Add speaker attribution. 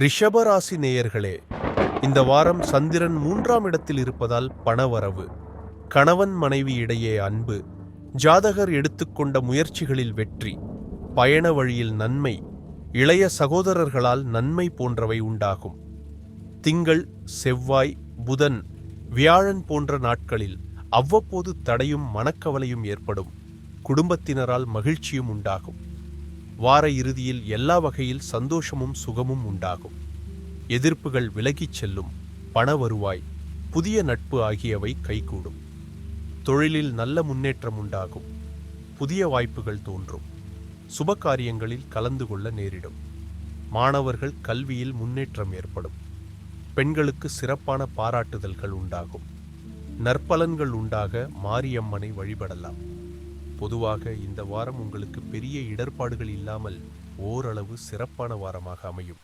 Speaker 1: ரிஷபராசி நேயர்களே இந்த வாரம் சந்திரன் மூன்றாம் இடத்தில் இருப்பதால் பணவரவு. கணவன் மனைவி இடையே அன்பு. ஜாதகர் எடுத்துக்கொண்ட முயற்சிகளில் வெற்றி. பயண வழியில் நன்மை. இளைய சகோதரர்களால் நன்மை போன்றவை உண்டாகும். திங்கள் செவ்வாய் புதன் வியாழன் போன்ற நாட்களில் அவ்வப்போது தடையும் மனக்கவலையும் ஏற்படும். குடும்பத்தினரால் மகிழ்ச்சியும் உண்டாகும். வார இறுதியில் எல்லா வகையில் சந்தோஷமும் சுகமும் உண்டாகும். எதிர்ப்புகள் விலகிச் செல்லும். பண வருவாய் புதிய நட்பு ஆகியவை கைகூடும். தொழிலில் நல்ல முன்னேற்றம் உண்டாகும். புதிய வாய்ப்புகள் தோன்றும். சுப காரியங்களில் கலந்து கொள்ள நேரிடும். மாணவர்கள் கல்வியில் முன்னேற்றம் ஏற்படும். பெண்களுக்கு சிறப்பான பாராட்டுதல்கள் உண்டாகும். நற்பலன்கள் உண்டாக மாரியம்மனை வழிபடலாம். பொதுவாக இந்த வாரம் உங்களுக்கு பெரிய இடர்பாடுகள் இல்லாமல் ஓரளவு சிறப்பான வாரமாக அமையும்.